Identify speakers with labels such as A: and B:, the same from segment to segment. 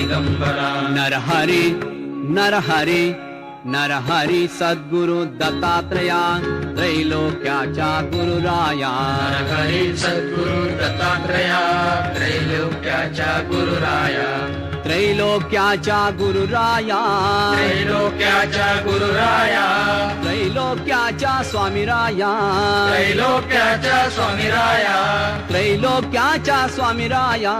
A: नरहरी नरहरी नरहरी सद्गुरु दत्तात्रया त्रैलोक्याच्या गुरुराया।
B: हरी सद्गुरु दत्तात्रया त्रैलोक्याच्या गुरुराया।
A: त्रैलोक्याच्या गुरुराया।
B: त्रैलोक्याच्या गुरुराया।
A: त्रैलोक्याच्या स्वामीराया।
B: त्रैलोक्याच्या स्वामीराया।
A: त्रैलोक्याच्या स्वामीराया।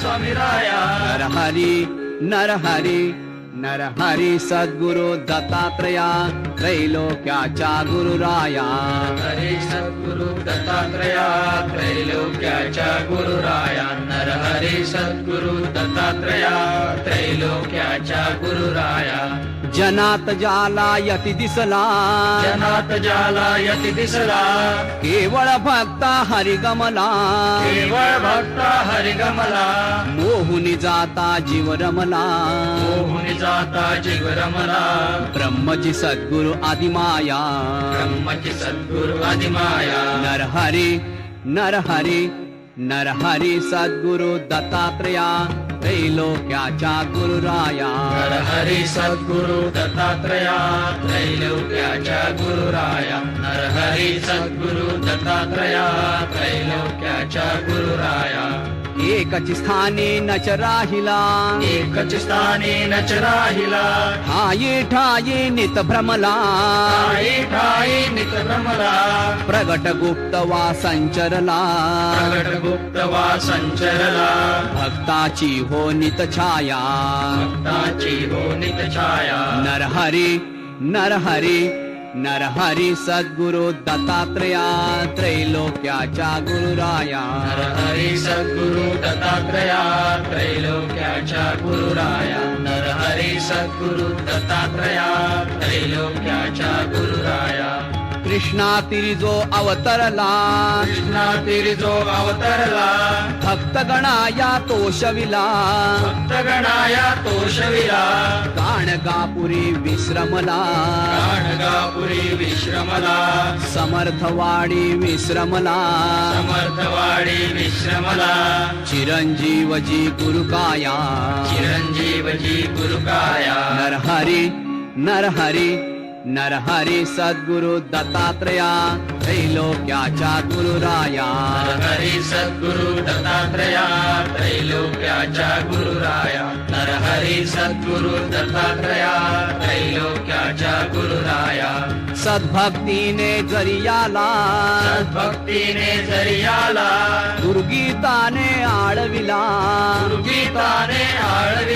B: त्रैलोक्याच्या स्वामीराया
A: नरहरी नरहरी नरहरी सद्गुरु दत्तात्रया त्रैलोक्याच्या गुरुराया.
B: हरी सद्गुरु दत्तात्रया त्रैलोक्याच्या गुरुराया. नर हरी सद्गुरु दत्तात्रया त्रैलोक्याच्या गुरुराया.
A: जनात जाला यती दिसला.
B: जनात जाला यति दिसला.
A: केवळ भक्ता हरिगमला.
B: केवळ भक्ता हरिगमला।
A: मोहुनी जाता जीव रमला
B: मोहुनी जाता जीव रमला
A: ब्रह्मची सद्गुरु आदिमाया।
B: ब्रह्मची सद्गुरु आदिमाया।
A: नरहरी नरहरी नरहरी सद्गुरु दत्तात्रया। त्रैलोक्याच्या गुरुराया।
B: नर हरी सद्गुरु दत्तात्रया। त्रैलोक्याच्या गुरुराया। नर हरी सद्गुरु दत्तात्रया। त्रैलोक्याच्या गुरुराया।
A: एकची स्थानी नच राहिला
B: एकच स्थानी नच राहिला
A: ठाई ठाई नित भ्रमला.
B: ठाई ठाई नित भ्रमला.
A: प्रगट गुप्त वा संचरला.
B: प्रगट गुप्त वा संचरला.
A: भक्ताची हो नित छाया.
B: भक्ताची हो नित छाया.
A: नरहरी नरहरी नरहरी सद्गुरु दत्तात्रया त्रैलोक्याच्या गुरुराया.
B: नरहरी सद्गुरु दत्तात्रया त्रैलोक्याच्या गुरुराया. नरहरी सद्गुरु दत्तात्रया त्रैलोक्याच्या गुरुराया.
A: कृष्णातील जो अवतरला.
B: कृष्णा तीरी जो अवतरला
A: भक्तगणाया तोषविला.
B: भक्तगणाया तोषविला.
A: गाणगापुरी विश्रमला.
B: गाणगापुरी विश्रमला.
A: समर्थवाडी विश्रमला.
B: समर्थवाडी विश्रमला.
A: चिरंजीवजी गुरुकाया.
B: चिरंजीवजी गुरुकाया.
A: नरहरी नरहरी नरहरी सद्गुरु दत्तात्रया त्रैलोक्याच्या गुरुराया.
B: नर हरी सद्गुरु दत्तात्रया त्रैलोक्याच्या गुरुराया. नर हरी सद्गुरु दत्तात्रया त्रैलोक्याच्या गुरुराया.
A: सद्भक्तीने जरियाला.
B: सद्भक्तीने जरी आला
A: दुर्गीताने आळविला.
B: दुर्गीताने